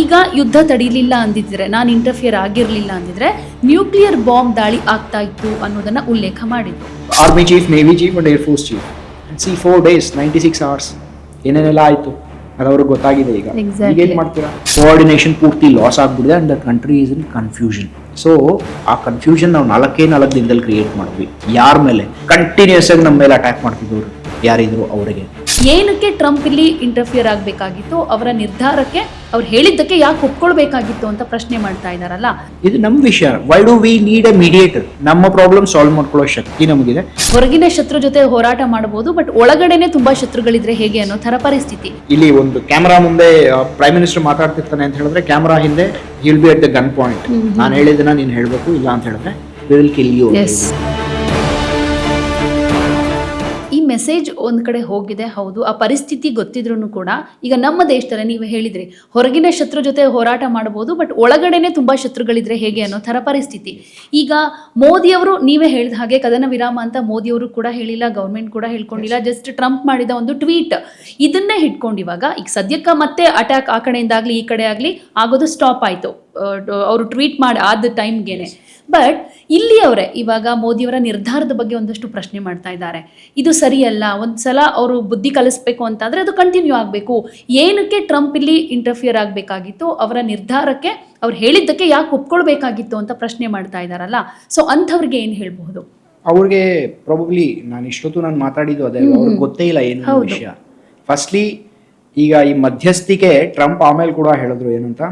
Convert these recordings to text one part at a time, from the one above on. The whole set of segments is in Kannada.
ಈಗ ಯುದ್ಧ ತಡೀಲಿಲ್ಲ ಅಂದಿದ್ರೆ ನಾನು ಇಂಟರ್ಫಿಯರ್ ಆಗಿರಲಿಲ್ಲ ಅಂದಿದ್ರೆ ನ್ಯೂಕ್ಲಿಯರ್ ಬಾಂಬ್ ದಾಳಿ ಆಗ್ತಾ ಇತ್ತು ಅನ್ನೋದನ್ನ ಉಲ್ಲೇಖ ಮಾಡಿದ್ರು. Army chief navy chief and air force chief see four days ninety six hours ಏನೇನೆಲ್ಲ ಆಯಿತು? ಅದು ಅವ್ರಿಗೆ ಗೊತ್ತಾಗಿದೆ ಈಗ. Exactly. ಈಗ ಏನು ಮಾಡ್ತೀರಾ? ಕೋಆರ್ಡಿನೇಷನ್ ಪೂರ್ತಿ loss ಆಗ್ಬಿಡಿದೆ and the country is in confusion so ಆ ಕನ್ಫ್ಯೂಷನ್ ನಾವು ನಾಲ್ಕೇ ನಾಲ್ಕು ದಿನದಲ್ಲಿ ಕ್ರಿಯೇಟ್ ಮಾಡಿದ್ವಿ ಯಾರ ಮೇಲೆ? ಕಂಟಿನ್ಯೂಸ್ ಆಗಿ ನಮ್ಮ ಮೇಲೆ ಅಟ್ಯಾಕ್ ಮಾಡ್ತಿದ್ದವ್ರು ಯಾರಿದ್ರು ಅವರಿಗೆ. ಏನಕ್ಕೆ ಟ್ರಂಪ್ ಇಲ್ಲಿ ಇಂಟರ್ಫಿಯರ್ ಆಗಬೇಕಾಗಿತ್ತು? ಅವರ ನಿರ್ಧಾರಕ್ಕೆ ಅವ್ರು ಹೇಳಿದ್ದಕ್ಕೆ ಯಾಕೆ ಒಪ್ಕೊಳ್ಬೇಕಾಗಿತ್ತು ಅಂತ ಪ್ರಶ್ನೆ ಮಾಡ್ತಾ ಇದ್ದಾರಲ್ಲ ಇದು ನಮ್ಮ ವಿಷಯ. Why do we need a mediator ನಮ್ಮ ಪ್ರಾಬ್ಲಮ್ ಸಾಲ್ವ್ ಮಾಡ್ಕೊಳ್ಳೋ ಶಕ್ತಿ ನಮಗಿದೆ. ಹೊರಗಿನ ಶತ್ರು ಜೊತೆ ಹೋರಾಟ ಮಾಡಬಹುದು ಬಟ್ ಒಳಗಡೆನೆ ತುಂಬಾ ಶತ್ರುಗಳಿದ್ರೆ ಹೇಗೆ ಅನ್ನೋ ತರ ಪರಿಸ್ಥಿತಿ. ಇಲ್ಲಿ ಒಂದು ಕ್ಯಾಮರಾ ಮುಂದೆ ಪ್ರೈಮ್ ಮಿನಿಸ್ಟರ್ ಮಾತಾಡ್ತಿರ್ತಾನೆ ಅಂತ ಹೇಳಿದ್ರೆ ಕ್ಯಾಮರಾ ಹಿಂದೆ will be at the gun point ನಾನು ಹೇಳಿದ್ದನ್ನ ನೀನು ಹೇಳಬೇಕು ಇಲ್ಲ ಅಂತ ಹೇಳಿದ್ರೆ ವಿಲ್ ಕಿಲ್ ಯು ಮೆಸೇಜ್ ಒಂದು ಕಡೆ ಹೋಗಿದೆ ಹೌದು. ಆ ಪರಿಸ್ಥಿತಿ ಗೊತ್ತಿದ್ರು ಕೂಡ ಈಗ ನಮ್ಮ ದೇಶದಲ್ಲೇ ನೀವು ಹೇಳಿದ್ರಿ ಹೊರಗಿನ ಶತ್ರು ಜೊತೆ ಹೋರಾಟ ಮಾಡಬಹುದು ಬಟ್ ಒಳಗಡೆನೆ ತುಂಬಾ ಶತ್ರುಗಳಿದ್ರೆ ಹೇಗೆ ಅನ್ನೋ ತರ ಪರಿಸ್ಥಿತಿ. ಈಗ ಮೋದಿಯವರು ನೀವೇ ಹೇಳಿದ ಹಾಗೆ ಕದನ ವಿರಾಮ ಅಂತ ಮೋದಿಯವರು ಕೂಡ ಹೇಳಿಲ್ಲ ಗೌರ್ಮೆಂಟ್ ಕೂಡ ಹೇಳ್ಕೊಂಡಿಲ್ಲ ಜಸ್ಟ್ ಟ್ರಂಪ್ ಮಾಡಿದ ಒಂದು ಟ್ವೀಟ್ ಇದನ್ನೇ ಹಿಡ್ಕೊಂಡು ಇವಾಗ ಈಗ ಸದ್ಯಕ್ಕೆ ಮತ್ತೆ ಅಟ್ಯಾಕ್ ಆ ಕಡೆಯಿಂದಾಗ್ಲಿ ಈ ಕಡೆ ಆಗ್ಲಿ ಆಗೋದು ಸ್ಟಾಪ್ ಆಯ್ತು. ಅವರು ಟ್ವೀಟ್ ಮಾಡಿ ಆದ ಟೈಮ್ಗೆನೆ ಬಟ್ ಇಲ್ಲಿ ಅವರೇ ಇವಾಗ ಮೋದಿಯವರ ನಿರ್ಧಾರದ ಬಗ್ಗೆ ಒಂದಷ್ಟು ಪ್ರಶ್ನೆ ಮಾಡ್ತಾ ಇದ್ದಾರೆ. ಇದು ಸರಿಯಲ್ಲ ಒಂದ್ಸಲ ಅವರು ಬುದ್ಧಿ ಕಲಿಸ್ಬೇಕು ಅಂತಾದ್ರೆ ಅದು ಕಂಟಿನ್ಯೂ ಆಗಬೇಕು. ಏನಕ್ಕೆ ಟ್ರಂಪ್ ಇಲ್ಲಿ ಇಂಟರ್ಫಿಯರ್ ಆಗಬೇಕಾಗಿತ್ತು? ಅವರ ನಿರ್ಧಾರಕ್ಕೆ ಅವ್ರು ಹೇಳಿದ್ದಕ್ಕೆ ಯಾಕೆ ಒಪ್ಕೊಳ್ಬೇಕಾಗಿತ್ತು ಅಂತ ಪ್ರಶ್ನೆ ಮಾಡ್ತಾ ಇದ್ದಾರಲ್ಲ. ಸೊ ಅಂಥವ್ರಿಗೆ ಏನು ಹೇಳಬಹುದು? ಅವ್ರಿಗೆ ಪ್ರಾಬಬ್ಲಿ ನಾನು ಇಷ್ಟೊತ್ತು ನಾನು ಮಾತಾಡಿದ್ದು ಅದೇ ಅವ್ರಿಗೆ ಗೊತ್ತೇ ಇಲ್ಲ ಏನು ವಿಷಯ. ಫಸ್ಟ್ಲಿ ಈಗ ಈ ಮಧ್ಯಸ್ಥಿಕೆ ಟ್ರಂಪ್ ಆಮೇಲೆ ಕೂಡ ಹೇಳಿದ್ರು ಏನಂತ?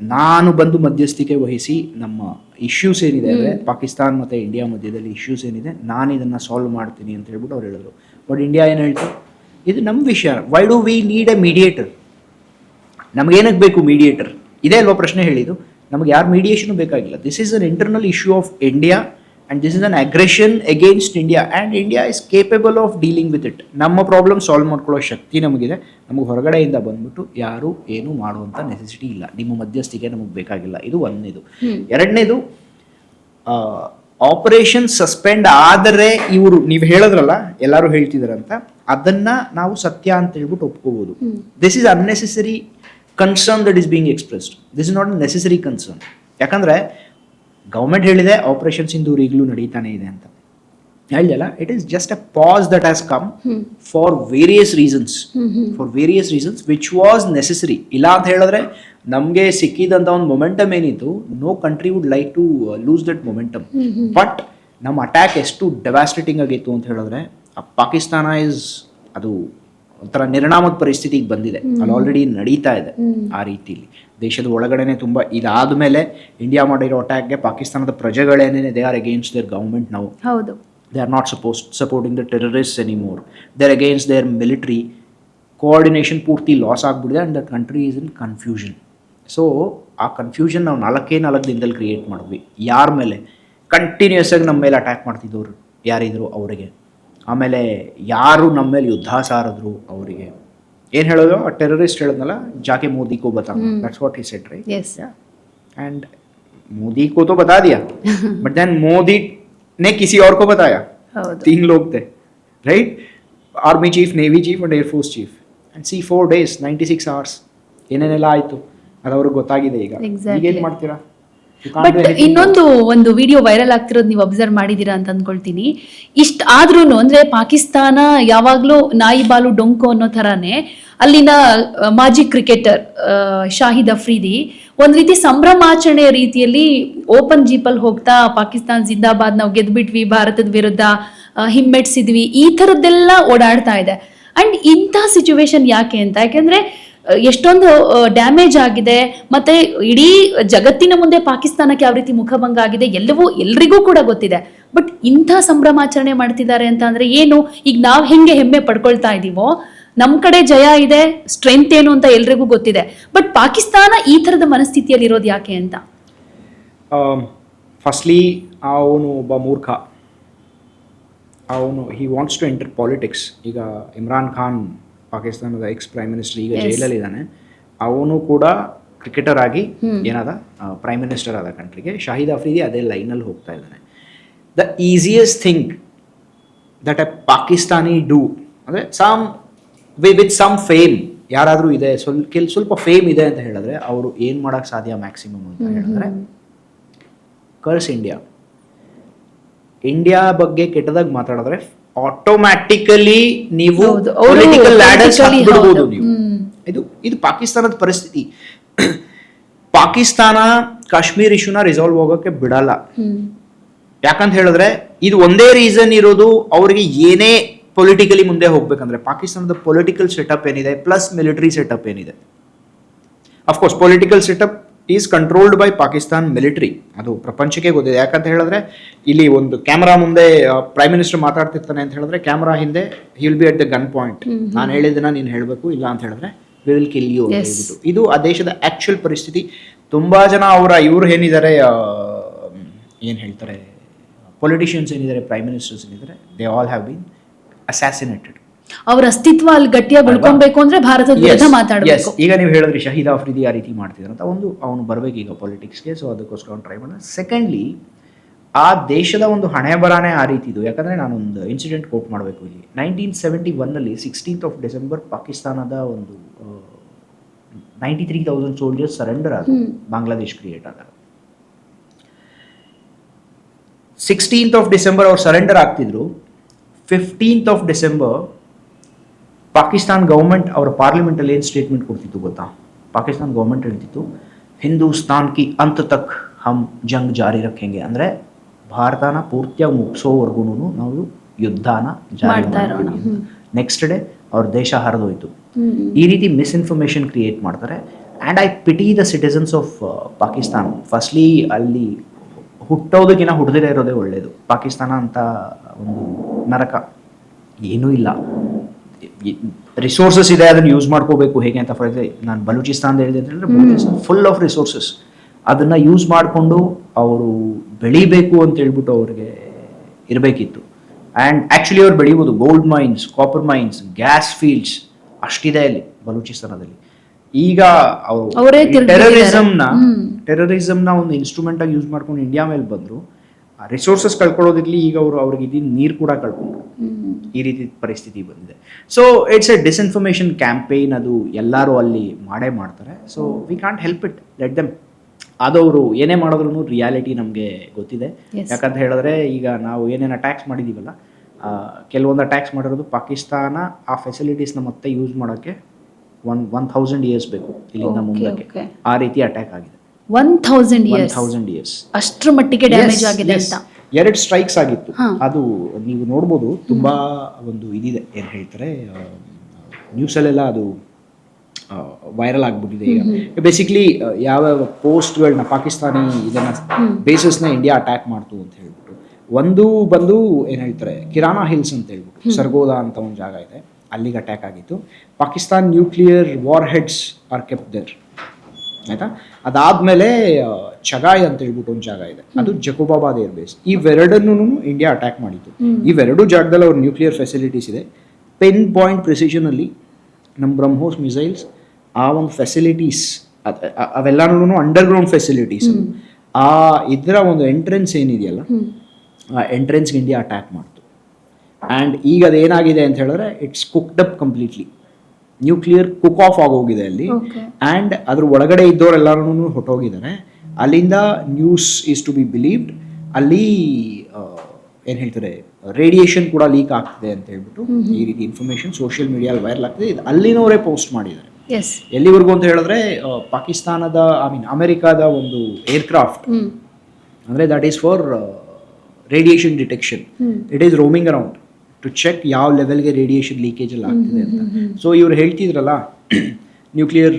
ನಾನು ಬಂದು ಮಧ್ಯಸ್ಥಿಕೆ ವಹಿಸಿ ನಮ್ಮ ಇಶ್ಯೂಸ್ ಏನಿದೆ ಅಂದರೆ ಪಾಕಿಸ್ತಾನ್ ಮತ್ತು ಇಂಡಿಯಾ ಮಧ್ಯದಲ್ಲಿ ಇಶ್ಯೂಸ್ ಏನಿದೆ ನಾನು ಇದನ್ನ ಸಾಲ್ವ್ ಮಾಡ್ತೀನಿ ಅಂತ ಹೇಳ್ಬಿಟ್ಟು ಅವ್ರು ಹೇಳಿದ್ರು. ಬಟ್ ಇಂಡಿಯಾ ಏನು ಹೇಳ್ತು? ಇದು ನಮ್ಮ ವಿಷಯ. Why do we need a mediator ನಮಗೇನಕ್ಕೆ ಬೇಕು ಮೀಡಿಯೇಟರ್ ಇದೇ ಅಲ್ವಾ ಪ್ರಶ್ನೆ ಹೇಳಿದ್ದು. ನಮಗೆ ಯಾರು ಮೀಡಿಯೇಷನು ಬೇಕಾಗಿಲ್ಲ. This is an internal issue of India and this is an aggression against India and India is capable of dealing with it ನಮ್ಮ ಪ್ರಾಬ್ಲಮ್ ಸಾಲ್ವ್ ಮಾಡ್ಕೊಳ್ಳೋ ಶಕ್ತಿ ನಮಗಿದೆ. ನಮಗೆ ಹೊರಗಡೆಯಿಂದ ಬಂದ್ಬಿಟ್ಟು ಯಾರು ಏನು ಮಾಡುವಂಥ ನೆಸೆಸಿಟಿ ಇಲ್ಲ. ನಿಮ್ಮ ಮಧ್ಯಸ್ಥಿಕೆ ನಮಗೆ ಬೇಕಾಗಿಲ್ಲ. ಇದು ಒಂದನೇದು. ಎರಡನೇದು ಆಪರೇಷನ್ ಸಸ್ಪೆಂಡ್ ಆದರೆ ಇವರು ನೀವು ಹೇಳಿದ್ರಲ್ಲ ಎಲ್ಲರೂ ಹೇಳ್ತಿದಾರಂತ ಅದನ್ನ ನಾವು ಸತ್ಯ ಅಂತ ಹೇಳ್ಬಿಟ್ಟು ಒಪ್ಕೋಬಹುದು this is unnecessary concern that is being expressed this is not necessary concern ಯಾಕಂದ್ರೆ ಗೌರ್ಮೆಂಟ್ ಹೇಳಿದೆ ಆಪರೇಷನ್ ಸಿಂಧೂರ್ ಈಗಲೂ ನಡೀತಾನೆ ಇದೆ ಅಂತ. ಹೇಳಿದಲ್ಲ it is just a pause that has come for various reasons for various reasons which was necessary ಇಲ್ಲ ಅಂತ ಹೇಳಿದ್ರೆ ನಮಗೆ ಸಿಕ್ಕಿದಂಥ ಒಂದು ಮೊಮೆಂಟಮ್ ಏನಿತ್ತು no country would like to lose that momentum but ನಮ್ಮ ಅಟ್ಯಾಕ್ ಎಷ್ಟು ಡೆವಾಸ್ಟೇಟಿಂಗ್ ಆಗಿತ್ತು ಅಂತ ಹೇಳಿದ್ರೆ ಪಾಕಿಸ್ತಾನ ಇಸ್ ಅದು ಒಂಥರ ನಿರ್ಣಾಮದ ಪರಿಸ್ಥಿತಿಗೆ ಬಂದಿದೆ. ಅಲ್ಲಿ ಆಲ್ರೆಡಿ ನಡೀತಾ ಇದೆ ಆ ರೀತಿಲಿ ದೇಶದ ಒಳಗಡೆನೆ ತುಂಬ ಇದಾದ ಮೇಲೆ ಇಂಡಿಯಾ ಮಾಡಿರೋ ಅಟ್ಯಾಕ್ಗೆ ಪಾಕಿಸ್ತಾನದ ಪ್ರಜೆಗಳೇನೇ they are against their government ನಾವು ಹೌದು. They are not suppose supporting the terrorist anymore they're against their military coordination ಪೂರ್ತಿ loss ಆಗಿಬಿಡಿದೆ and the country is in confusion so ಆ ಕನ್ಫ್ಯೂಷನ್ ನಾವು ನಾಲ್ಕೇ ನಾಲ್ಕು ದಿನದಲ್ಲಿ ಕ್ರಿಯೇಟ್ ಮಾಡಿದ್ವಿ. ಯಾರ ಮೇಲೆ? ಕಂಟಿನ್ಯೂಸ್ ಆಗಿ ನಮ್ಮ ಮೇಲೆ ಅಟ್ಯಾಕ್ ಮಾಡ್ತಿದ್ದವರು ಯಾರಿದ್ರು? ಅವರಿಗೆ. ಆಮೇಲೆ ಯಾರು ನಮ್ಮ ಮೇಲೆ ಯುದ್ಧ ಸಾರಿದ್ರು ಅವರಿಗೆ ಏನು ಹೇಳೋದು ಆ ಟೆರರಿಸ್ಟ್ ಹೇಳಿದ್ನಲ್ಲ ಜಾಕೆ ಮೋದಿ ಕೋ ಬತಾ that's what he said right yes and Modi को तो बता दिया बट देन मोदी ने किसी और को बताया ಹೌದು तीन लोग थे right army chief navy chief and air force chief and see four days ninety six hours ಏನೇನೆಲ್ಲ ಆಯಿತು ಅದು ಅವ್ರಿಗೆ ಗೊತ್ತಾಗಿದೆ ಈಗ Exactly. ಈಗ ಏನು ಮಾಡ್ತೀರಾ You can't ಬಟ್ ಇನ್ನೊಂದು ಒಂದು ವಿಡಿಯೋ ವೈರಲ್ ಆಗ್ತಿರೋದು ನೀವು ಅಬ್ಸರ್ವ್ ಮಾಡಿದೀರಾ ಅಂತ ಅಂದ್ಕೊಳ್ತೀನಿ ಇಷ್ಟ ಆದ್ರೂ ಅಂದ್ರೆ ಪಾಕಿಸ್ತಾನ ಯಾವಾಗ್ಲೂ ನಾಯಿ ಬಾಲು ಡೊಂಕು ಅನ್ನೋ ತರಾನೇ ಅಲ್ಲಿನ ಮಾಜಿ ಕ್ರಿಕೆಟರ್ ಶಾಹಿದ್ ಅಫ್ರಿದಿ ಒಂದ್ ರೀತಿ ಸಂಭ್ರಮಾಚರಣೆಯ ರೀತಿಯಲ್ಲಿ ಓಪನ್ ಜೀಪಲ್ಲಿ ಹೋಗ್ತಾ ಪಾಕಿಸ್ತಾನ್ ಜಿಂದಾಬಾದ್ ನಾವು ಗೆದ್ಬಿಟ್ವಿ, ಭಾರತದ ವಿರುದ್ಧ ಹಿಮ್ಮೆಟ್ಸಿದ್ವಿ ಈ ತರದ್ದೆಲ್ಲ ಓಡಾಡ್ತಾ ಇದೆ. ಅಂಡ್ ಇಂಥ ಸಿಚುವೇಶನ್ ಯಾಕೆ ಅಂತ ಯಾಕೆಂದ್ರೆ ಎಷ್ಟೊಂದು ಡ್ಯಾಮೇಜ್ ಆಗಿದೆ. ಮತ್ತೆ ಇಡೀ ಜಗತ್ತಿನ ಮುಂದೆ ಪಾಕಿಸ್ತಾನಕ್ಕೆ ಯಾವ ರೀತಿ ಮುಖಭಂಗ ಆಗಿದೆ, ಎಲ್ಲವೂ ಎಲ್ರಿಗೂ ಕೂಡ ಗೊತ್ತಿದೆ. ಬಟ್ ಇಂಥ ಸಂಭ್ರಮಾಚರಣೆ ಮಾಡ್ತಿದ್ದಾರೆ ಅಂತ ಅಂದ್ರೆ ಏನು? ಈಗ ನಾವು ಹೆಂಗೆ ಹೆಮ್ಮೆ ಪಡ್ಕೊಳ್ತಾ ಇದೀವೋ? ನಮ್ಮ ಕಡೆ ಜಯ ಇದೆ ಸ್ಟ್ರೆಂತ್ ಏನು ಅಂತ ಎಲ್ರಿಗೂ ಗೊತ್ತಿದೆ. ಬಟ್ ಪಾಕಿಸ್ತಾನ ಈ ತರದ ಮನಸ್ಥಿತಿಯಲ್ಲಿ ಇರೋದು ಯಾಕೆ ಅಂತ? ಫಸ್ಟ್ಲಿ ಅವನು ಒಬ್ಬ ಮೂರ್ಖ. ಅವನು he wants to enter politics ಈಗ ಇಮ್ರಾನ್ ಖಾನ್ ಪಾಕಿಸ್ತಾನದ ಎಕ್ಸ್ ಪ್ರೈಮ್ ಮಿನಿಸ್ಟರ್ ಈಗ ಜೈಲಲ್ಲಿ ಇದ್ದಾನೆ. ಅವನು ಕೂಡ ಕ್ರಿಕೆಟರ್ ಆಗಿ ಏನಾದ ಪ್ರೈಮ್ ಮಿನಿಸ್ಟರ್ ಆದ ಕಂಟ್ರಿಗೆ ಶಾಹಿದ್ ಆಫ್ರೀದಿ ಅದೇ ಲೈನಲ್ಲಿ ಹೋಗ್ತಾ ಇದ್ದಾನೆ. The easiest thing that a Pakistani do ಅಂದರೆ ಸಮ್ ವಿತ್ ಸಮ್ ಫೇಮ್ ಯಾರಾದರೂ ಇದೆ ಸ್ವಲ್ಪ ಕೆಲ್ ಸ್ವಲ್ಪ ಫೇಮ್ ಇದೆ ಅಂತ ಹೇಳಿದ್ರೆ ಅವರು ಏನು ಮಾಡೋಕ್ಕೆ ಸಾಧ್ಯ ಮ್ಯಾಕ್ಸಿಮಮ್ ಅಂತ ಹೇಳಿದ್ರೆ ಕರ್ಸ್ ಇಂಡಿಯಾ ಇಂಡಿಯಾ ಬಗ್ಗೆ ಕೆಟ್ಟದಾಗಿ ಮಾತಾಡಿದ್ರೆ ಆಟೋಮ್ಯಾಟಿಕಲಿ ನೀವು ಹೌದು, ಅವ್ರು ಪೊಲಿಟಿಕಲ್ ಲ್ಯಾಡರ್ಸ್ ಬಿಡ್ಬೋದು ನೀವು. ಇದು ಇದು ಪಾಕಿಸ್ತಾನದ ಪರಿಸ್ಥಿತಿ. ಪಾಕಿಸ್ತಾನ ಕಾಶ್ಮೀರ್ ಇಶ್ಯೂನ ರಿಸಾಲ್ವ್ ಹೋಗೋಕೆ ಬಿಡಲ್ಲ. ಯಾಕಂತ ಹೇಳಿದ್ರೆ ಇದು ಒಂದೇ ರೀಸನ್ ಇರೋದು ಅವರಿಗೆ ಏನೇ ಪೊಲಿಟಿಕಲಿ ಮುಂದೆ ಹೋಗ್ಬೇಕಂದ್ರೆ ಪಾಕಿಸ್ತಾನದ ಪೊಲಿಟಿಕಲ್ ಸೆಟಪ್ ಏನಿದೆ ಪ್ಲಸ್ ಮಿಲಿಟರಿ ಸೆಟಪ್ ಏನಿದೆ. Of course political setup is controlled by Pakistan military. ಅದು ಪ್ರಪಂಚಕ್ಕೆ ಗೊತ್ತಿದೆ. ಯಾಕಂತ ಹೇಳಿದ್ರೆ ಇಲ್ಲಿ ಒಂದು ಕ್ಯಾಮರಾ ಮುಂದೆ ಪ್ರೈಮ್ ಮಿನಿಸ್ಟರ್ ಮಾತಾಡ್ತಿರ್ತಾನೆ ಅಂತ ಹೇಳಿದ್ರೆ ಕ್ಯಾಮರಾ ಹಿಂದೆ will be at the gun point ನಾನು ಹೇಳಿದ್ದನ್ನ ನೀನು ಹೇಳಬೇಕು ಇಲ್ಲ ಅಂತ ಹೇಳಿದ್ರೆ ವಿ ವಿಲ್ ಕಿಲ್ ಯು. ಹೇಳ್ಬಿಟ್ಟು. ಇದು ಆ ದೇಶದ ಆಕ್ಚುಯಲ್ ಪರಿಸ್ಥಿತಿ. ತುಂಬಾ ಜನ ಅವರ ಇವರು ಏನಿದ್ದಾರೆ ಏನು ಹೇಳ್ತಾರೆ ಪೊಲಿಟಿಷಿಯನ್ಸ್ ಏನಿದ್ದಾರೆ ಪ್ರೈಮ್ ಮಿನಿಸ್ಟರ್ಸ್ ಏನಿದ್ದಾರೆ they all have been assassinated ಅವ್ರ ಅಸ್ತಿತ್ವ ಅಲ್ಲಿ ಗಟ್ಟಿಯಾಗಿ ಉಳ್ಕೊಬೇಕು ಅಂದ್ರೆ ಭಾರತದ ವಿರುದ್ಧ ಮಾತಾಡಬೇಕು. ಈಗ ನೀವು ಹೇಳಿದ್ರಿ ಶಹೀದ್ ಆಫ್ರಿದಿ ಆ ರೀತಿ ಮಾಡ್ತಿದ್ರು ಅಂತ ಒಂದು ಅವನು ಬರಬೇಕು ಈಗ ಪೊಲಿಟಿಕ್ಸ್ಗೆ ಸೊ ಅದಕ್ಕೋಸ್ಕರ ಅವ್ನು ಟ್ರೈ ಮಾಡ ಸೆಕೆಂಡ್ಲಿ ಆ ದೇಶದ ಒಂದು ಹಣೆ ಬರಾನೇ ಆ ರೀತಿದು ಯಾಕಂದ್ರೆ ನಾನೊಂದು ಇನ್ಸಿಡೆಂಟ್ ಕೋಟ್ ಮಾಡಬೇಕು ಇಲ್ಲಿ. ನೈನ್ಟೀನ್ ಸೆವೆಂಟಿ ಒನ್ನಲ್ಲಿ ಸಿಕ್ಸ್ಟೀನ್ತ್ ಆಫ್ ಡಿಸೆಂಬರ್ ಪಾಕಿಸ್ತಾನದ ಒಂದು ninety three thousand soldiers surrender ಆದ ಬಾಂಗ್ಲಾದೇಶ್ ಕ್ರಿಯೇಟ್ ಆದ ಸಿಕ್ಸ್ಟೀನ್ತ್ ಆಫ್ ಡಿಸೆಂಬರ್ ಅವ್ರು surrender ಆಗ್ತಿದ್ರು. Fifteenth of December Pakistan government ಅವರ ಪಾರ್ಲಿಮೆಂಟಲ್ಲಿ ಏನು ಸ್ಟೇಟ್ಮೆಂಟ್ ಕೊಡ್ತಿತ್ತು ಗೊತ್ತಾ? ಪಾಕಿಸ್ತಾನ್ ಗೌರ್ಮೆಂಟ್ ಹೇಳ್ತಿತ್ತು ಹಿಂದೂಸ್ತಾನ್ ಕಿ ಅಂತ ತಕ್ ಹಮ್ ಜಂಗ್ ಜಾರಿ ರಕ್ಕಂಗೆ. ಅಂದರೆ ಭಾರತನ ಪೂರ್ತಿಯಾಗಿ ಮುಗಿಸೋವರೆಗೂ ನಾವು ಯುದ್ಧನ ಜಾರಿ ನೆಕ್ಸ್ಟ್ ಡೇ ಅವ್ರ ದೇಶ ಹರಿದೋಯ್ತು. ಈ ರೀತಿ ಮಿಸ್ಇನ್ಫಾರ್ಮೇಷನ್ ಕ್ರಿಯೇಟ್ ಮಾಡ್ತಾರೆ. And I pity the citizens of Pakistan. Firstly ಅಲ್ಲಿ ಹುಟ್ಟೋದಕ್ಕಿಂತ ಹುಟ್ಟದಿರೇ ಇರೋದೇ ಒಳ್ಳೆಯದು ಪಾಕಿಸ್ತಾನ ಅಂತ ಒಂದು ನರಕ ಏನೂ ಇಲ್ಲ. ರಿಸೋರ್ಸಸ್ ಇದೆ ಅದನ್ನು ಯೂಸ್ ಮಾಡ್ಕೋಬೇಕು. ಹೇಗೆ ಅಂತ ಫಾರ್ ನಾನು ಬಲೂಚಿಸ್ತಾನ್ ಹೇಳಿದೆ ಅಂತ ಹೇಳಿದ್ರೆ ಫುಲ್ ಆಫ್ ರಿಸೋರ್ಸಸ್ ಅದನ್ನು ಯೂಸ್ ಮಾಡಿಕೊಂಡು ಅವರು ಬೆಳಿಬೇಕು ಅಂತ ಹೇಳ್ಬಿಟ್ಟು ಅವ್ರಿಗೆ ಇರಬೇಕಿತ್ತು. ಆ್ಯಂಡ್ ಆ್ಯಕ್ಚುಲಿ ಅವ್ರು ಬೆಳಿಬೋದು. Gold mines copper mines gas fields ಅಷ್ಟಿದೆ ಅಲ್ಲಿ ಬಲೂಚಿಸ್ತಾನದಲ್ಲಿ. ಈಗ ಅವರು. ಟೆರರಿಸಮ್ನ. ಟೆರರಿಸಮ್ನ ಒಂದು ಇನ್ಸ್ಟ್ರೂಮೆಂಟ್ ಆಗಿ ಯೂಸ್ ಮಾಡ್ಕೊಂಡು ಇಂಡಿಯಾ ಮೇಲೆ ಬಂದರು. ರಿಸೋರ್ಸಸ್ ಕಳ್ಕೊಳ್ಳೋದಿರಲಿ ಈಗ ಅವರು ಅವ್ರಿಗೆ ಇದ್ದಿದ್ದು ನೀರು ಕೂಡ ಕಳ್ಕೊಂಡ್ರು. ಈ ರೀತಿ ಪರಿಸ್ಥಿತಿ ಬಂದಿದೆ. So it's a disinformation campaign ಅದು ಎಲ್ಲರೂ ಅಲ್ಲಿ ಮಾಡೇ ಮಾಡ್ತಾರೆ. So we can't help it let them ಆದವರು ಏನೇ ಮಾಡಿದ್ರು ರಿಯಾಲಿಟಿ ನಮಗೆ ಗೊತ್ತಿದೆ. ಯಾಕಂತ ಹೇಳಿದ್ರೆ ಈಗ ನಾವು ಏನೇನು ಟ್ಯಾಕ್ಸ್ ಮಾಡಿದ್ದೀವಲ್ಲ ಕೆಲವೊಂದು ಟ್ಯಾಕ್ಸ್ ಮಾಡಿರೋದು ಪಾಕಿಸ್ತಾನ ಆ ಫೆಸಿಲಿಟೀಸ್ನ ಮತ್ತೆ ಯೂಸ್ ಮಾಡೋಕ್ಕೆ ಒನ್ ಒನ್ ಥೌಸಂಡ್ ಇಯರ್ಸ್ ಬೇಕು ಇಲ್ಲಿಂದ ಮುಂದಕ್ಕೆ. ಆ ರೀತಿ ಅಟ್ಯಾಕ್ ಆಗಿದೆ. One thousand years thousand years ಅಷ್ಟ್ರ ಮಟ್ಟಿಗೆ ಡ್ಯಾಮೇಜ್ ಆಗಿದೆ ಅಂತ. ಎರಡು ಸ್ಟ್ರೈಕ್ಸ್ ಆಗಿತ್ತು. ಅದು ನೀವು ನೋಡ್ಬೋದು ತುಂಬಾ ಒಂದು ಇದಿದೆ ಏನು ಹೇಳ್ತಾರೆ ನ್ಯೂಸಲ್ಲೆಲ್ಲ ಅದು ವೈರಲ್ ಆಗ್ಬಿಟ್ಟಿದೆ ಈಗ. ಬೇಸಿಕ್ಲಿ ಯಾವ್ಯಾವ ಪೋಸ್ಟ್ಗಳನ್ನ ಪಾಕಿಸ್ತಾನಿ ಇದನ್ನ ಬೇಸಸ್ನ ಇಂಡಿಯಾ ಅಟ್ಯಾಕ್ ಮಾಡ್ತು ಅಂತ ಹೇಳ್ಬಿಟ್ಟು. ಒಂದು ಬಂದು ಏನು ಹೇಳ್ತಾರೆ ಕಿರಾನಾ ಹಿಲ್ಸ್ ಅಂತ ಹೇಳ್ಬಿಟ್ಟು ಸರ್ಗೋದಾ ಅಂತ ಒಂದು ಜಾಗ ಇದೆ. ಅಲ್ಲಿಗೆ ಅಟ್ಯಾಕ್ ಆಗಿತ್ತು. Pakistan nuclear warheads are kept there ಆಯ್ತಾ? ಅದಾದ್ಮೇಲೆ ಚಗಾಯ್ ಅಂತ ಹೇಳ್ಬಿಟ್ಟು ಒಂದು ಜಾಗ ಇದೆ. ಅದು ಜಕೋಬಾಬಾದ್ ಏರ್ ಬೇಸ್ ಇವೆರಡನ್ನೂ ಇಂಡಿಯಾ ಅಟ್ಯಾಕ್ ಮಾಡಿತ್ತು. ಇವೆರಡು ಜಾಗದಲ್ಲಿ ಅವ್ರ ನ್ಯೂಕ್ಲಿಯರ್ ಫೆಸಿಲಿಟೀಸ್ ಇದೆ. ಪೆನ್ ಪಾಯಿಂಟ್ ಪ್ರೆಸಿಷನ್ ಅಲ್ಲಿ ನಮ್ಮ ಬ್ರಹ್ಮೋಸ್ ಮಿಸೈಲ್ಸ್ ಆ ಒಂದು ಫೆಸಿಲಿಟೀಸ್ ಅವೆಲ್ಲನೂ ಅಂಡರ್ಗ್ರೌಂಡ್ ಫೆಸಿಲಿಟೀಸ್ ಆ ಇದರ ಒಂದು ಎಂಟ್ರೆನ್ಸ್ ಏನಿದೆಯಲ್ಲ ಆ ಎಂಟ್ರೆನ್ಸ್ಗೆ ಇಂಡಿಯಾ ಅಟ್ಯಾಕ್ ಮಾಡ್ತು. ಆ್ಯಂಡ್ ಈಗ ಅದೇನಾಗಿದೆ ಅಂತ ಹೇಳಿದ್ರೆ it's cooked up completely nuclear cook off ಆಗೋಗಿದೆ ಅಲ್ಲಿ. ಅಂಡ್ ಆ್ಯಂಡ್ ಅದ್ರ ಒಳಗಡೆ ಇದ್ದವರೆಲ್ಲರೂ ಹೊಟ್ಟೋಗಿದ್ದಾರೆ ಅಲ್ಲಿಂದ news is to be believed ಅಲ್ಲಿ ಏನು ಹೇಳ್ತಾರೆ ರೇಡಿಯೇಷನ್ ಕೂಡ ಲೀಕ್ ಆಗ್ತಿದೆ ಅಂತ ಹೇಳ್ಬಿಟ್ಟು ಈ ರೀತಿ ಇನ್ಫಾರ್ಮೇಶನ್ ಸೋಷಿಯಲ್ ಮೀಡಿಯಲ್ಲಿ ವೈರಲ್ ಆಗ್ತಿದೆ. ಇದು ಅಲ್ಲಿನವರೇ ಪೋಸ್ಟ್ ಮಾಡಿದ್ದಾರೆ. ಎಲ್ಲಿವರೆಗೂ ಅಂತ ಹೇಳಿದ್ರೆ ಪಾಕಿಸ್ತಾನದ ಐ ಮೀನ್ ಅಮೆರಿಕಾದ ಒಂದು ಏರ್ಕ್ರಾಫ್ಟ್ ಅಂದರೆ that is for radiation detection it is roaming around to check ಯಾವ ಲೆವೆಲ್ಗೆ ರೇಡಿಯೇಷನ್ ಲೀಕೇಜ್ ಎಲ್ಲ ಆಗ್ತಿದೆ ಅಂತ. ಸೊ ಇವ್ರು ಹೇಳ್ತಿದ್ರಲ್ಲ ನ್ಯೂಕ್ಲಿಯರ್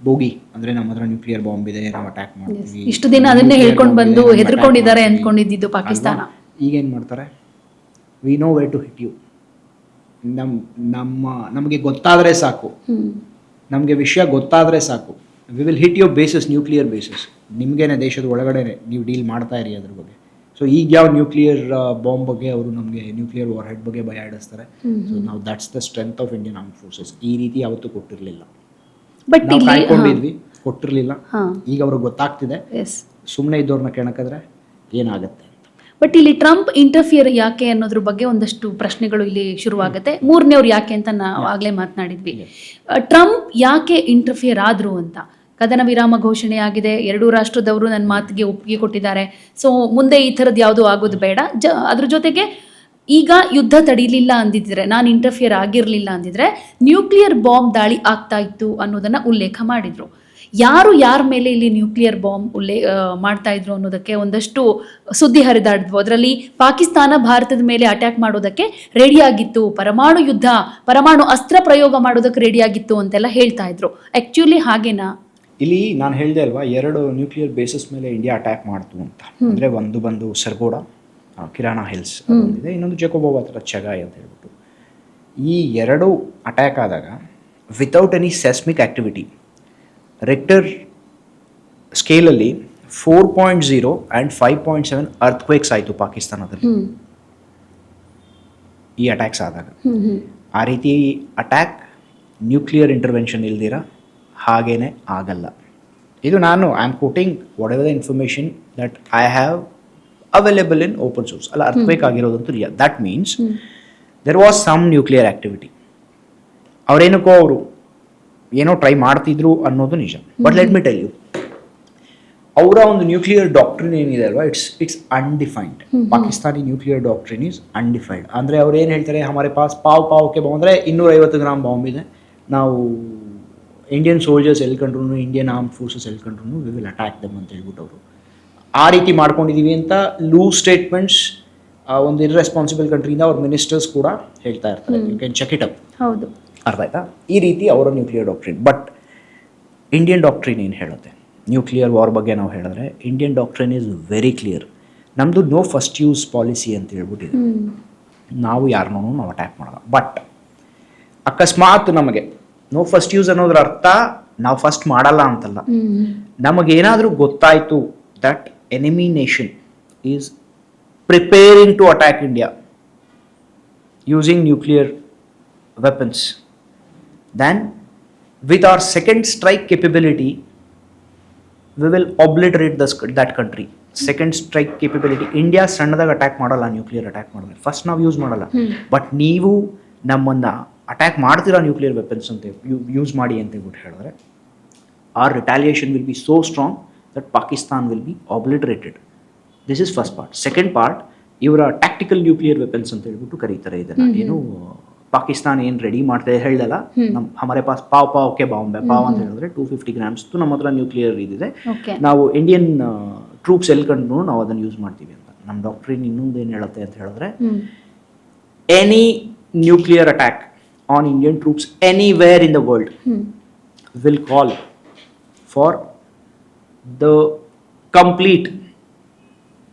ಬೋಗಿ ಅಂದ್ರೆ ನಮ್ಮ ಹತ್ರ ನ್ಯೂಕ್ಲಿಯರ್ ಬಾಂಬ್ ಇದೆ ನಾವು ಅಟ್ಯಾಕ್ ಮಾಡ್ತೀವಿ. ಇಷ್ಟು ದಿನ ಅದನ್ನೇ ಹೇಳ್ಕೊಂಡು ಬಂದು ಹೆದರ್ಕೊಂಡಿದ್ದಾರೆ ಅಂದ್ಕೊಂಡಿದ್ದು ಪಾಕಿಸ್ತಾನ. ಈಗ ಈಗೇನು ಮಾಡ್ತಾರೆ? We know way to hit you ನಮ್ಮ ನಮ್ಮ ನಮಗೆ ಗೊತ್ತಾದರೆ ಸಾಕು. ನಮಗೆ ವಿಷಯ ಗೊತ್ತಾದರೆ ಸಾಕು. We will hit your bases nuclear bases ನಿಮಗೇನೆ ದೇಶದ ಒಳಗಡೆ ನೀವು ಡೀಲ್ ಮಾಡ್ತಾ ಇರಿ ಅದ್ರ ಬಗ್ಗೆ. ಸೊ ಈಗ ಯಾವ ನ್ಯೂಕ್ಲಿಯರ್ ಬಾಂಬ್ ಬಗ್ಗೆ ಅವರು ನಮಗೆ ನ್ಯೂಕ್ಲಿಯರ್ ವಾರ್ ಹೆಡ್ ಬಗ್ಗೆ ಭಯ ಆಡಿಸ್ತಾರೆ. ಸೊ ನಾವು that's the strength of Indian arm forces ಈ ರೀತಿ ಯಾವತ್ತೂ ಕೊಟ್ಟಿರಲಿಲ್ಲ. ಬಟ್ ನಾವು ಕಾಯ್ಕೊಂಡಿದ್ವಿ ಕೊಟ್ಟಿರಲಿಲ್ಲ. ಈಗ ಅವ್ರಿಗೆ ಗೊತ್ತಾಗ್ತಿದೆ. ಸುಮ್ಮನೆ ಇದ್ದವ್ರನ್ನ ಕೆಣಕಿದ್ರೆ ಏನಾಗುತ್ತೆ ಬಟ್ ಇಲ್ಲಿ ಟ್ರಂಪ್ ಇಂಟರ್ಫಿಯರ್ ಯಾಕೆ ಅನ್ನೋದ್ರ ಬಗ್ಗೆ ಒಂದಷ್ಟು ಪ್ರಶ್ನೆಗಳು ಇಲ್ಲಿ ಶುರುವಾಗುತ್ತೆ. ಮೂರನೇವ್ರು ಯಾಕೆ ಅಂತ ನಾವು ಆಗ್ಲೇ ಮಾತನಾಡಿದ್ವಿ. ಟ್ರಂಪ್ ಯಾಕೆ ಇಂಟರ್ಫಿಯರ್ ಆದ್ರು ಅಂತ? ಕದನ ವಿರಾಮ ಘೋಷಣೆ ಆಗಿದೆ ಎರಡೂ ರಾಷ್ಟ್ರದವರು ನನ್ನ ಮಾತಿಗೆ ಒಪ್ಪಿಗೆ ಕೊಟ್ಟಿದ್ದಾರೆ. ಸೊ ಮುಂದೆ ಈ ಥರದ್ದು ಯಾವುದು ಆಗೋದು ಬೇಡ. ಜ, ಅದ್ರ ಜೊತೆಗೆ ಈಗ ಯುದ್ಧ ತಡೀಲಿಲ್ಲ ಅಂದಿದ್ರೆ, ನಾನು ಇಂಟರ್ಫಿಯರ್ ಆಗಿರಲಿಲ್ಲ ಅಂದಿದ್ರೆ ನ್ಯೂಕ್ಲಿಯರ್ ಬಾಂಬ್ ದಾಳಿ ಆಗ್ತಾ ಇತ್ತು ಅನ್ನೋದನ್ನ ಉಲ್ಲೇಖ ಮಾಡಿದ್ರು. ಯಾರು ಯಾರ ಮೇಲೆ ಇಲ್ಲಿ ನ್ಯೂಕ್ಲಿಯರ್ ಬಾಂಬ್ ಉಲ್ಲೇ ಮಾಡ್ತಾ ಇದ್ರು ಅನ್ನೋದಕ್ಕೆ ಒಂದಷ್ಟು ಸುದ್ದಿ ಹರಿದಾಡಿದ್ವು. ಅದರಲ್ಲಿ ಪಾಕಿಸ್ತಾನ ಭಾರತದ ಮೇಲೆ ಅಟ್ಯಾಕ್ ಮಾಡೋದಕ್ಕೆ ರೆಡಿಯಾಗಿತ್ತು ಪರಮಾಣು ಯುದ್ಧ, ಪರಮಾಣು ಅಸ್ತ್ರ ಪ್ರಯೋಗ ಮಾಡೋದಕ್ಕೆ ರೆಡಿಯಾಗಿತ್ತು ಅಂತೆಲ್ಲ ಹೇಳ್ತಾ ಇದ್ರು. ಆಕ್ಚುಲಿ ಹಾಗೇನಾ? ಇಲ್ಲಿ ನಾನು ಹೇಳಿದೆ ಅಲ್ವಾ ಎರಡು ನ್ಯೂಕ್ಲಿಯರ್ ಬೇಸಿಸ್ ಮೇಲೆ ಇಂಡಿಯಾ ಅಟ್ಯಾಕ್ ಮಾಡ್ತು ಅಂತ. ಅಂದರೆ ಒಂದು ಬಂದು ಸರ್ಗೋಡ ಕಿರಾಣ ಹಿಲ್ಸ್ ಇದೆ ಇನ್ನೊಂದು ಜಕೋಬೋಬ್ ಹತ್ರ ಚಗಾಯ್ ಅಂತ ಹೇಳ್ಬಿಟ್ಟು. ಈ ಎರಡು ಅಟ್ಯಾಕ್ ಆದಾಗ without any seismic activity Richter ಸ್ಕೇಲಲ್ಲಿ four point zero and five point seven earthquakes ಆಯಿತು ಪಾಕಿಸ್ತಾನದಲ್ಲಿ. ಈ ಅಟ್ಯಾಕ್ಸ್ ಆದಾಗ. ಆ ರೀತಿ ಅಟ್ಯಾಕ್ ನ್ಯೂಕ್ಲಿಯರ್ ಇಂಟರ್ವೆನ್ಷನ್ ಇಲ್ದಿರ ಹಾಗೇನೆ ಆಗಲ್ಲ. ಇದು ನಾನು I am quoting whatever the information that I have available in open source ಅಲ್ಲ earthquake ಆಗಿರೋದಂತೂ real that means there was some nuclear activity ಅವರೇನಕ್ಕೋ ಅವರು ಏನೋ ಟ್ರೈ ಮಾಡ್ತಿದ್ರು ಅನ್ನೋದು ನಿಜ. But let me tell you ಅವರ ಒಂದು ನ್ಯೂಕ್ಲಿಯರ್ ಡಾಕ್ಟ್ರಿನ್ ಏನಿದೆ ಅಲ್ವಾ? It's it's undefined Pakistani nuclear doctrine is undefined ಅಂದರೆ ಅವ್ರು ಏನು ಹೇಳ್ತಾರೆ? ಹಮಾರೆ ಪಾಸ್ ಪಾವ್ ಪಾವಕ್ಕೆ ಬಾಂಬ್ ಅಂದರೆ ಇನ್ನೂರೈವತ್ತು ಗ್ರಾಮ್ ಬಾಂಬ್ ಇದೆ. ನಾವು ಇಂಡಿಯನ್ ಸೋಲ್ಜರ್ಸ್ ಎಲ್ಲಿ ಕಂಡ್ರು ಇಂಡಿಯನ್ ಆರ್ಮ್ ಫೋರ್ಸಸ್ ಎಲ್ಲಿ ಕಂಡ್ರು ವಿ ವಿಲ್ ಅಟ್ಯಾಕ್ ದಮ್ ಅಂತ ಹೇಳ್ಬಿಟ್ಟು ಅವರು. ಆ ರೀತಿ ಮಾಡ್ಕೊಂಡಿದ್ದೀವಿ ಅಂತ ಲೂ ಸ್ಟೇಟ್ಮೆಂಟ್ಸ್ ಒಂದು ಇರ್ರೆಸ್ಪಾನ್ಸಿಬಲ್ ಕಂಟ್ರಿಯಿಂದ ಅವ್ರ ಮಿನಿಸ್ಟರ್ಸ್ ಕೂಡ ಹೇಳ್ತಾ ಇರ್ತಾರೆ. You can check it up ಹೌದು. ಅರ್ಥ ಆಯ್ತಾ ಈ ರೀತಿ ಅವರ nuclear doctrine but Indian doctrine ಏನು ಹೇಳುತ್ತೆ? ನ್ಯೂಕ್ಲಿಯರ್ ವಾರ್ ಬಗ್ಗೆ ನಾವು ಹೇಳಿದ್ರೆ Indian doctrine is very clear ನಮ್ಮದು ನೋ ಫಸ್ಟ್ ಯೂಸ್ ಪಾಲಿಸಿ ಅಂತ ಹೇಳ್ಬಿಟ್ಟಿದೆ. ನಾವು ಯಾರನ್ನೂ ನಾವು ಅಟ್ಯಾಕ್ ಮಾಡೋಣ ಬಟ್ ಅಕಸ್ಮಾತ್ ನಮಗೆ ನೋ ಫಸ್ಟ್ ಯೂಸ್ ಅನ್ನೋದ್ರ ಅರ್ಥ ನಾವು ಫಸ್ಟ್ ಮಾಡಲ್ಲ ಅಂತಲ್ಲ. ನಮಗೇನಾದರೂ ಗೊತ್ತಾಯಿತು that enemy nation is preparing to attack India using nuclear weapons then with our second strike capability we will obliterate thus that country second strike capability India ಸಣ್ಣದಾಗ attack ಮಾಡಲ್ಲ ನ್ಯೂಕ್ಲಿಯರ್ ಅಟ್ಯಾಕ್ ಮಾಡಿದ್ರೆ ಫಸ್ಟ್ ನಾವು ಯೂಸ್ ಮಾಡಲ್ಲ. ಬಟ್ ನೀವು ನಮ್ಮನ್ನು ಅಟ್ಯಾಕ್ ಮಾಡ್ತೀರಾ ನ್ಯೂಕ್ಲಿಯರ್ ವೆಪನ್ಸ್ ಅಂತ ಯೂಸ್ ಮಾಡಿ ಅಂತ ಹೇಳ್ಬಿಟ್ಟು ಹೇಳಿದ್ರೆ or retaliation will be so strong that Pakistan will be obliterated this is first part second part ಇವರ ಟ್ಯಾಕ್ಟಿಕಲ್ ನ್ಯೂಕ್ಲಿಯರ್ ವೆಪನ್ಸ್ ಅಂತ ಹೇಳ್ಬಿಟ್ಟು ಕರೀತಾರೆ ಇದೆ ಏನು ಪಾಕಿಸ್ತಾನ ಏನು ರೆಡಿ ಮಾಡ್ತಾ ಹೇಳ್ದಲ್ಲ ನಮ್ಮ ಹಮಾರೆ ಪಾಸ್ ಪಾವ್ ಪಾವ್ ಕೆ ಬಾಂಬೆ ಪಾವ್ ಅಂತ ಹೇಳಿದ್ರೆ ಟೂ ಫಿಫ್ಟಿ ಗ್ರಾಮ್ಸ್ ನಮ್ಮ ಹತ್ರ ನ್ಯೂಕ್ಲಿಯರ್ ಇದಿದೆ. ನಾವು ಇಂಡಿಯನ್ ಟ್ರೂಪ್ಸ್ ಎಲ್ಲಿ ಕಂಡು ನಾವು ಅದನ್ನು ಯೂಸ್ ಮಾಡ್ತೀವಿ ಅಂತ. ನಮ್ಮ ಡಾಕ್ಟ್ರಿನ್ ಇನ್ನೊಂದು ಏನು ಹೇಳುತ್ತೆ ಅಂತ ಹೇಳಿದ್ರೆ any nuclear attack on Indian troops anywhere in the world will call for the complete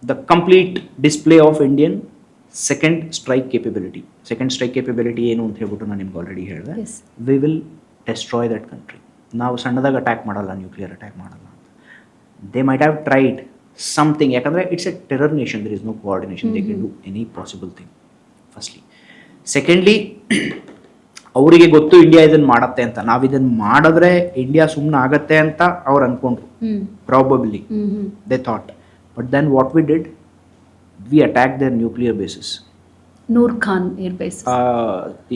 the complete display of Indian second strike capability. Second strike capability ಏನು ಅಂತ ಹೇಳ್ಬಿಟ್ಟು ನಾನು ನಿಮ್ಗೆ ಆಲ್ರೆಡಿ ಹೇಳಿದೆ. Yes. We will destroy that country ನಾವು ಸಣ್ಣದಾಗ ಅಟ್ಯಾಕ್ ಮಾಡಲ್ಲ ನ್ಯೂಕ್ಲಿಯರ್ ಅಟ್ಯಾಕ್ ಮಾಡಲ್ಲ ಅಂತ. They might have tried something ಯಾಕಂದರೆ it's a terror nation there is no coordination they can do any possible thing firstly secondly ಅವರಿಗೆ ಗೊತ್ತು ಇಂಡಿಯಾ ಇದನ್ನ ಮಾಡತ್ತೆ ಅಂತ. ನಾವ್ ಇದನ್ನ ಮಾಡಿದ್ರೆ ಇಂಡಿಯಾ ಸುಮ್ನೆ ಆಗತ್ತೆ ಅಂತ ಅವ್ರು ಅನ್ಕೊಂಡ್ರು. Probably they thought but then what we did we attack their nuclear bases Nur Khan air base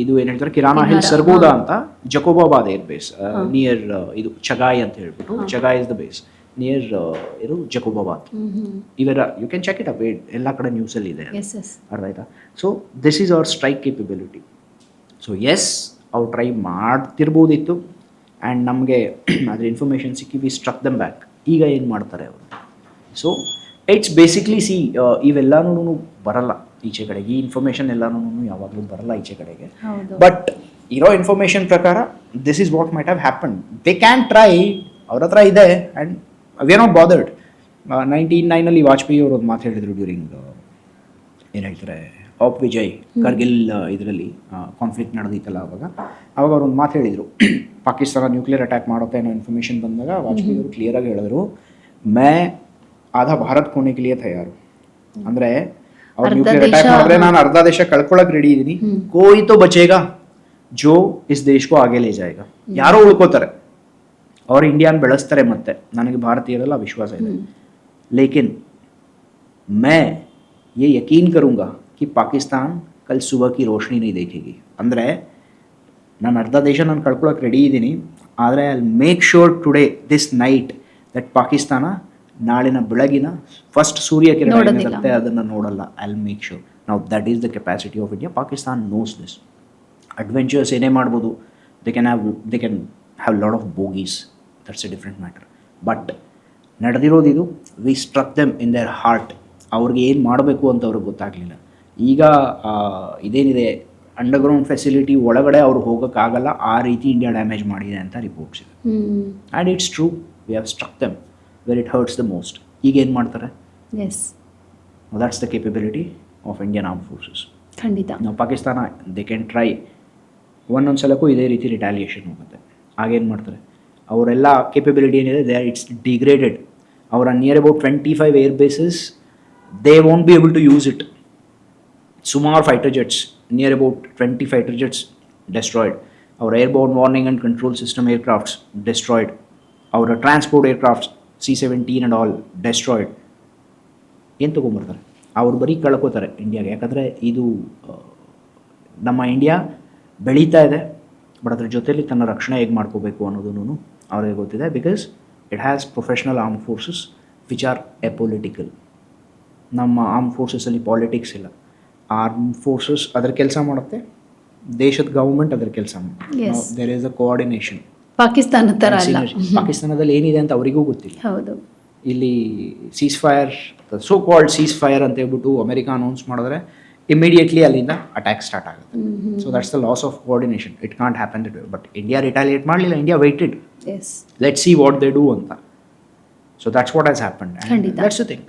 ಇದು ಏನ್ ಹೇಳ್ತಾರೆ? ಕಿರಾನಾ ಹಿಲ್ ಸರ್ಗೋದಾ ಅಂತ ಜಕೋಬಾಬಾದ್ ಏರ್ ಬೇಸ್ ನಿಯರ್ ಇದು ಚಗಾಯ್ ಅಂತ ಹೇಳ್ಬಿಟ್ಟು Chagai is the base near ಇರು ಜಕೋಬಾಬಾದ್ ಇವೆಲ್ಲ you can check it up ಎಲ್ಲ ಕಡೆ ನ್ಯೂಸಲ್ಲಿ ಇದೆ. ಎಸ್ ಎಸ್ ಅರ್ಥ ಆಯ್ತಾ? So this is our strike capability so yes ಅವ್ರು ಟ್ರೈ ಮಾಡ್ತಿರ್ಬೋದಿತ್ತು. ಆ್ಯಂಡ್ ನಮಗೆ ಅದ್ರ ಇನ್ಫಾರ್ಮೇಷನ್ ಸಿಕ್ಕಿ ವಿ ಸ್ಟ್ರಕ್ ದಮ್ ಬ್ಯಾಕ್ ಈಗ ಏನು ಮಾಡ್ತಾರೆ ಅವರು? ಸೊ ಇಟ್ಸ್ ಬೇಸಿಕ್ಲಿ ಸಿ ಇವೆಲ್ಲನೂ ಬರಲ್ಲ ಈಚೆ ಕಡೆಗೆ. ಈ ಇನ್ಫಾರ್ಮೇಷನ್ ಎಲ್ಲನೂ ಯಾವಾಗಲೂ ಬರಲ್ಲ ಈಚೆ ಕಡೆಗೆ. ಬಟ್ ಇರೋ ಇನ್ಫಾರ್ಮೇಷನ್ ಪ್ರಕಾರ this is what might have happen they can try ಅವ್ರ ಹತ್ರ ಇದೆ and we are not bothered nineteen ನೈನಲ್ಲಿ Vajpayee ಅವರು ಒಂದು ಮಾತು ಹೇಳಿದರು ಡ್ಯೂರಿಂಗ್ ಏನು ಹೇಳ್ತಾರೆ? ಆಫ್ ವಿಜಯ್ ಕಾರ್ಗಿಲ್ ಇದರಲ್ಲಿ ಕಾನ್ಫ್ಲಿಕ್ಟ್ ನಡೆದಿತ್ತಲ್ಲ ಅವಾಗ. ಅವಾಗ ಅವ್ರು ಒಂದು ಮಾತು ಹೇಳಿದರು. ಪಾಕಿಸ್ತಾನ ನ್ಯೂಕ್ಲಿಯರ್ ಅಟ್ಯಾಕ್ ಮಾಡುತ್ತೆ ಅನ್ನೋ ಇನ್ಫಾರ್ಮೇಷನ್ ಬಂದಾಗ ವಾಜಪೇಯಿ ಅವರು ಕ್ಲಿಯರಾಗಿ ಹೇಳಿದ್ರು ಮೇ ಆಧಾ ಭಾರತ್ ಕೋಣೆಗೆ ತಯಾರು. ಅಂದರೆ ಅವ್ರು ನ್ಯೂಕ್ಲಿಯರ್ ಅಟ್ಯಾಕ್ ಮಾಡಿದ್ರೆ ನಾನು ಅರ್ಧ ದೇಶ ಕಳ್ಕೊಳಕ್ ರೆಡಿ ಇದ್ದೀನಿ ಕೋಯ್ತೋ ಬಚೇಗ ಜೋ ಇಸ್ ದೇಶಕ್ಕೂ ಆಗೇ ಲೇ ಜಾಯ್ಗ. ಯಾರೋ ಉಳ್ಕೋತಾರೆ. ಅವರು ಇಂಡಿಯಾನ ಬೆಳೆಸ್ತಾರೆ ಮತ್ತೆ. ನನಗೆ ಭಾರತೀಯರೆಲ್ಲ ವಿಶ್ವಾಸ ಇದೆ. ಲೇಕಿನ್ ಮೇ ಯೇ ಯಕೀನ್ ಕರುಂಗಾ ಕಿ ಪಾಕಿಸ್ತಾನ್ ಕಲ್ ಸುಬಹಿ ನೀ ದೇಖೇಗಿ ಅಂದರೆ ನಾನು ಅರ್ಧ ದೇಶ ನಾನು ಕಳ್ಕೊಳ್ಳೋಕೆ ರೆಡಿ ಇದ್ದೀನಿ ಆದರೆ I make sure today this night that Pakistan ನಾಳಿನ ಬೆಳಗಿನ ಫಸ್ಟ್ ಸೂರ್ಯ ಕಿರಣಗಳಿರುತ್ತೆ ಅದನ್ನು ನೋಡಲ್ಲ ಐ ಮೇಕ್ ಶೋರ್ ನಾವು that is the capacity of India Pakistan knows this adventures ಏನೇ ಮಾಡ್ಬೋದು they can have they can have lot of bogeys that's a different matter but ನಡೆದಿರೋದು ಇದು we struck them in their heart ಅವ್ರಿಗೆ ಏನು ಮಾಡಬೇಕು ಅಂತ ಅವ್ರಿಗೆ ಗೊತ್ತಾಗಲಿಲ್ಲ। ಈಗ ಇದೇನಿದೆ ಅಂಡರ್ಗ್ರೌಂಡ್ ಫೆಸಿಲಿಟಿ ಒಳಗಡೆ ಅವ್ರು ಹೋಗೋಕ್ಕಾಗಲ್ಲ ಆ ರೀತಿ ಇಂಡಿಯಾ ಡ್ಯಾಮೇಜ್ ಮಾಡಿದೆ ಅಂತ ರಿಪೋರ್ಟ್ಸ್ ಇದೆ. And it's true we have struck them where it hurts the most ಈಗ ಏನು ಮಾಡ್ತಾರೆ? Yes that's the capability of Indian arm forces ಖಂಡಿತ. ನಾವು ಪಾಕಿಸ್ತಾನ ದೇ ಕ್ಯಾನ್ ಟ್ರೈ ಒಂದೊಂದು ಸಲಕ್ಕೂ ಇದೇ ರೀತಿ ರಿಟ್ಯಾಲಿಯೇಷನ್ ಹೋಗುತ್ತೆ. ಆಗೇನು ಮಾಡ್ತಾರೆ? ಅವರೆಲ್ಲ ಕೇಪಬಿಲಿಟಿ ಏನಿದೆ ದೇ ಇಟ್ಸ್ ಡಿಗ್ರೇಡೆಡ್ ಅವರ near about twenty five air bases they won't be able to use it fighter jets near about twenty fighter jets destroyed ಅವರ airborne warning and control system aircrafts destroyed ಅವರ transport aircrafts C seventeen and all destroyed ಏನು ತೊಗೊಂಬರ್ತಾರೆ? ಅವ್ರು ಬರೀ ಕಳ್ಕೊತಾರೆ ಇಂಡಿಯಾಗೆ ಯಾಕಂದರೆ ಇದು ನಮ್ಮ ಇಂಡಿಯಾ ಬೆಳೀತಾ ಇದೆ, ಬಟ್ ಅದ್ರ ಜೊತೆಲಿ ತನ್ನ ರಕ್ಷಣೆ ಹೇಗೆ ಮಾಡ್ಕೋಬೇಕು ಅನ್ನೋದನ್ನು ಅವ್ರಿಗೆ ಗೊತ್ತಿದೆ because it has professional arm forces which are apolitical ನಮ್ಮ ಆರ್ಮ್ ಫೋರ್ಸಸಲ್ಲಿ ಪಾಲಿಟಿಕ್ಸ್ ಇಲ್ಲ. ಆರ್ಮ್ ಫೋರ್ಸಸ್ ಅದರ ಕೆಲಸ ಮಾಡುತ್ತೆ. ದೇಶದ ಗೌರ್ಮೆಂಟ್ ಅದರ ಕೆಲಸ ಮಾಡುತ್ತೆ. There is a coordination Pakistan ಅಲ್ಲ. ಪಾಕಿಸ್ತಾನದಲ್ಲಿ ಏನಿದೆ ಅಂತ ಅವರಿಗೂ ಗೊತ್ತಿಲ್ಲ. ಹೌದು. ಇಲ್ಲಿ ceasefire so called ceasefire ಅಂತ ಹೇಳ್ಬಿಟ್ಟು ಅಮೆರಿಕ ಅನೌನ್ಸ್ ಮಾಡಿದ್ರೆ ಇಮಿಡಿಯೇಟ್ಲಿ ಅಲ್ಲಿಂದ ಅಟ್ಯಾಕ್ ಸ್ಟಾರ್ಟ್ ಆಗುತ್ತೆ. So that's the loss of coordination it can't happen that but India retaliate ಮಾಡಲಿಲ್ಲ. India waited let see what they do ಅಂತ. So that's what has happen. That's thing